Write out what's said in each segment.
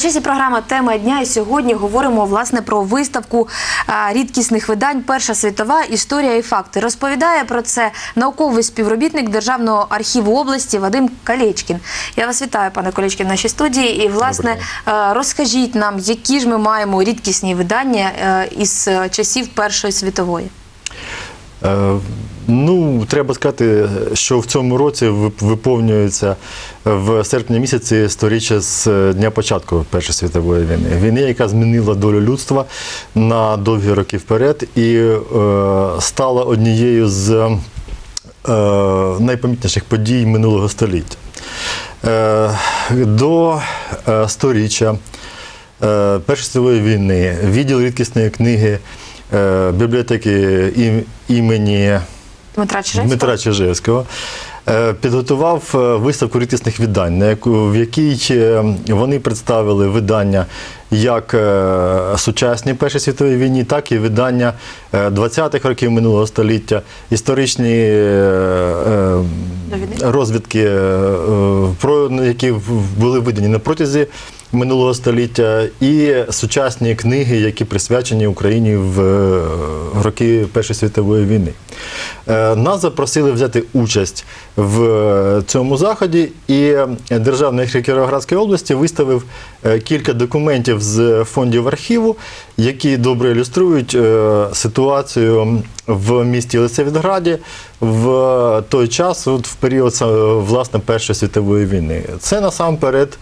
На часі програма Тема дня. І сьогодні говоримо власне про виставку рідкісних видань Перша світова історія і факти. Розповідає про це науковий співробітник Державного архіву області Вадим Калєчкін. Я вас вітаю, пане Калєчкін, в нашій студії. І власне розкажіть нам, які ж ми маємо рідкісні видання із часів Першої світової. Е, Ну, треба сказати, що в цьому році виповнюється в серпні місяці сторіччя з е, дня початку Першої світової війни. Війни, яка змінила долю людства на довгі роки вперед і е, стала однією з е, найпомітніших подій минулого століття. Е, до е, сторіччя е, Першої світової війни відділ рідкісної книги е, бібліотеки ім- імені Дмитра Чижевського? Дмитра Чижевського е, підготував е, виставку рідкісних яку- в якій е, вони представили видання як е, сучасні Першій світовій війні, так і видання е, 20-х років минулого століття, історичні е, е, розвідки, е, е, які були видані на протязі минулого століття, і сучасні книги, які присвячені Україні в е, роки Першої світової війни. Е, Нас запросили взяти участь в е, цьому заході, і Державний архів Кіровоградської області виставив кілька документів з фондів архіву, які добре ілюструють ситуацію в місті Лисевідграді в той час, от в період власне Першої світової війни. Це насамперед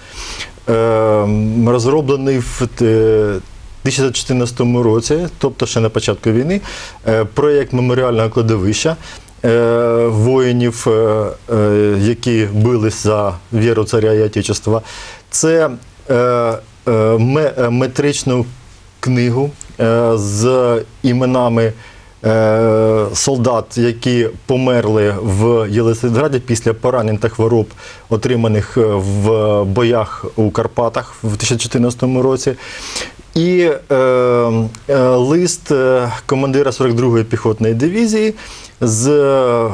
розроблений в е, 1914 році, тобто ще на початку війни, е, проєкт меморіального кладовища е, воїнів, е, е, які бились за віру царя і Отечества. Це е, е, ме- е, метричну книгу е, з іменами е, солдат, які померли в Єлисаветграді після поранень та хвороб, отриманих е, в боях у Карпатах в 2014 році. І е, е, лист е, командира 42-ї піхотної дивізії з е,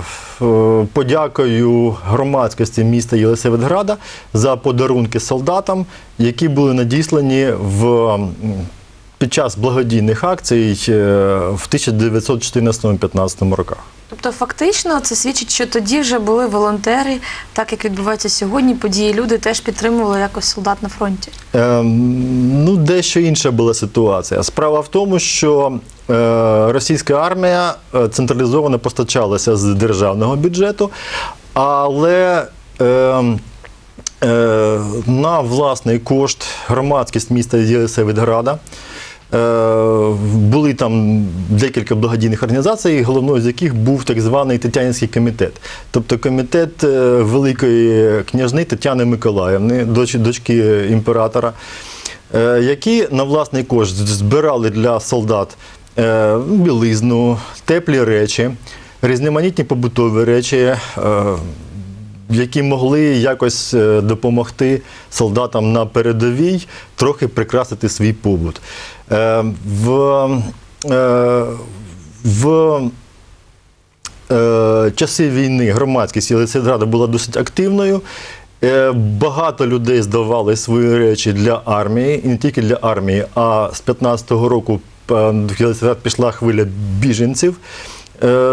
подякою громадськості міста Єлисаветграда за подарунки солдатам, які були надіслані в під час благодійних акцій е, в 1914-15 роках. Тобто, фактично, це свідчить, що тоді вже були волонтери, так як відбувається сьогодні. Події люди теж підтримували якось солдат на фронті. Ем, Ну, дещо інша була ситуація. Справа в тому, що е, російська армія е, централізовано постачалася з державного бюджету, але е, е, на власний кошт громадськість міста Єлисаветграда Е, Були там декілька благодійних організацій, головною з яких був так званий Тетянський комітет, тобто комітет е, великої княжни Тетяни Миколаївни, дочки імператора, е, які на власний кошт збирали для солдат е, білизну, теплі речі, різноманітні побутові речі. Які могли якось е, допомогти солдатам на передовій трохи прикрасити свій побут. Е, В, е, в часи війни громадськість Єлисаветграда була досить активною. Багато людей здавали свої речі для армії, і не тільки для армії, а з 15-го року в пішла хвиля біженців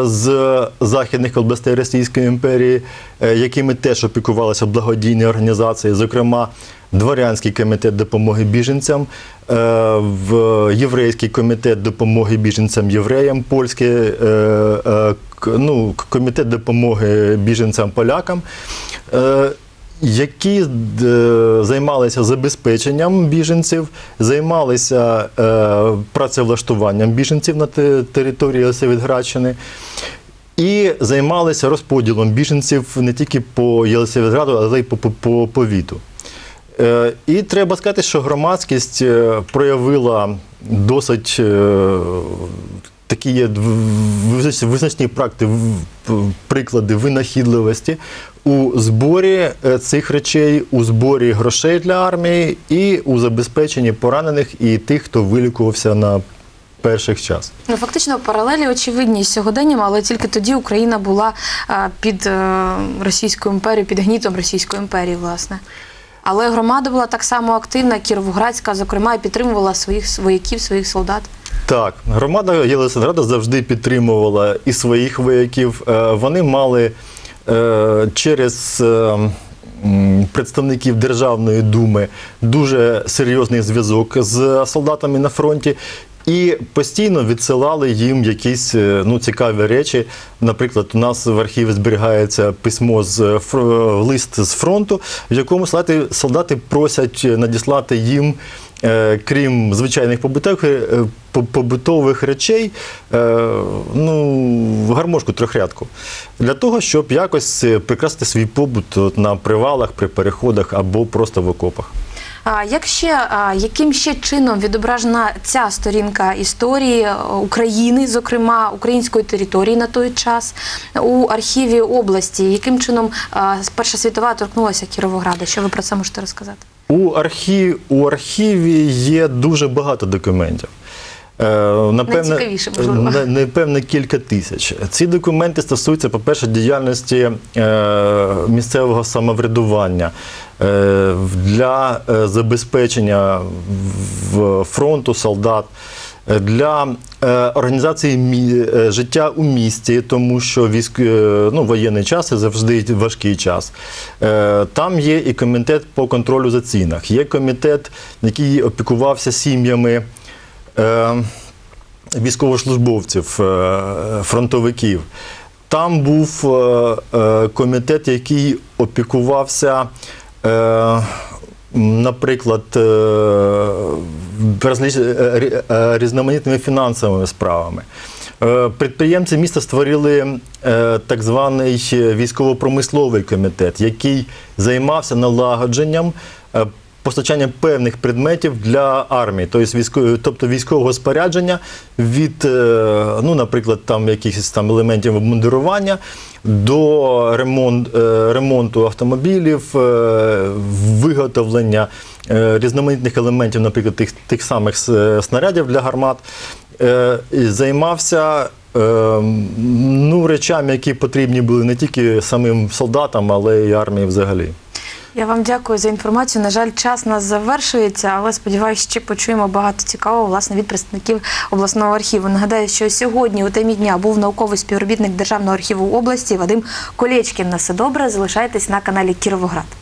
з західних областей Російської імперії, е, якими теж опікувалися благодійні організації, зокрема Дворянський комітет допомоги біженцям, е, Єврейський комітет допомоги біженцям євреям, польський е, е, ну, комітет допомоги біженцям полякам. Е, Які е, займалися забезпеченням біженців, займалися е, працевлаштуванням біженців на території Єлисаветградщини і займалися розподілом біженців не тільки по Єлисаветграду, але й по, по, по повіту. Е, І треба сказати, що громадськість е, проявила досить е, такі визначні практи, в- приклади винахідливості у зборі е, цих речей, у зборі грошей для армії і у забезпеченні поранених і тих, хто вилікувався на перших час. Ну, фактично, паралелі очевидні з сьогоденням, але тільки тоді Україна була під е, Російською імперією, під гнітом Російської імперії, власне. Але громада була так само активна, Кіровоградська, зокрема, і підтримувала своїх вояків, своїх солдат. Так, громада Єлисаврада завжди підтримувала і своїх вояків. Е, Вони мали е, через е, представників Державної думи дуже серйозний зв'язок з солдатами на фронті. І постійно відсилали їм якісь е, ну, цікаві речі. Наприклад, у нас в архіві зберігається письмо з фр- лист з фронту, в якому солдати, солдати просять надіслати їм е, крім звичайних побутових, е, по- побутових речей, е, ну, гармошку трьохрядку. Для того, щоб якось е, прикрасити свій побут на привалах, при переходах або просто в окопах. А як ще яким ще чином відображена ця сторінка історії е, України, зокрема української території на той час у архіві області? Яким чином Перша світова торкнулася Кіровограда? Що ви про це можете розказати? У, архів, у архіві є дуже багато документів. Е, Найцікавіше, можливо. на- Напевне, кілька тисяч. Ці документи стосуються, по-перше, діяльності е, місцевого самоврядування для е, забезпечення фронту солдат. е, Для е, організації е, життя у місті, тому що військ, е, ну, воєнний час це завжди важкий час. Е, Там є і комітет по контролю за цінах, є комітет, який опікувався сім'ями е, військовослужбовців, е, фронтовиків. Там був е, е, комітет, який опікувався. Е, Наприклад, е, е, рі- різноманітними фінансовими справами. Підприємці міста створили так званий військово-промисловий комітет, який займався налагодженням постачання певних предметів для армії, тобто військового, спорядження від, е, ну, наприклад, там якихось там елементів обмундирування до ремонт, е, ремонту автомобілів, е, виготовлення різноманітних елементів, наприклад, тих, тих самих снарядів для гармат. Займався ну, речами, які потрібні були не тільки самим солдатам, але й армії взагалі. Я вам дякую за інформацію. На жаль, час нас завершується, але сподіваюся, ще почуємо багато цікавого власне від представників обласного архіву. Нагадаю, що сьогодні у темі дня був науковий співробітник Державного архіву області Вадим Колєчкін. На все добре. Залишайтесь на каналі Кіровоград.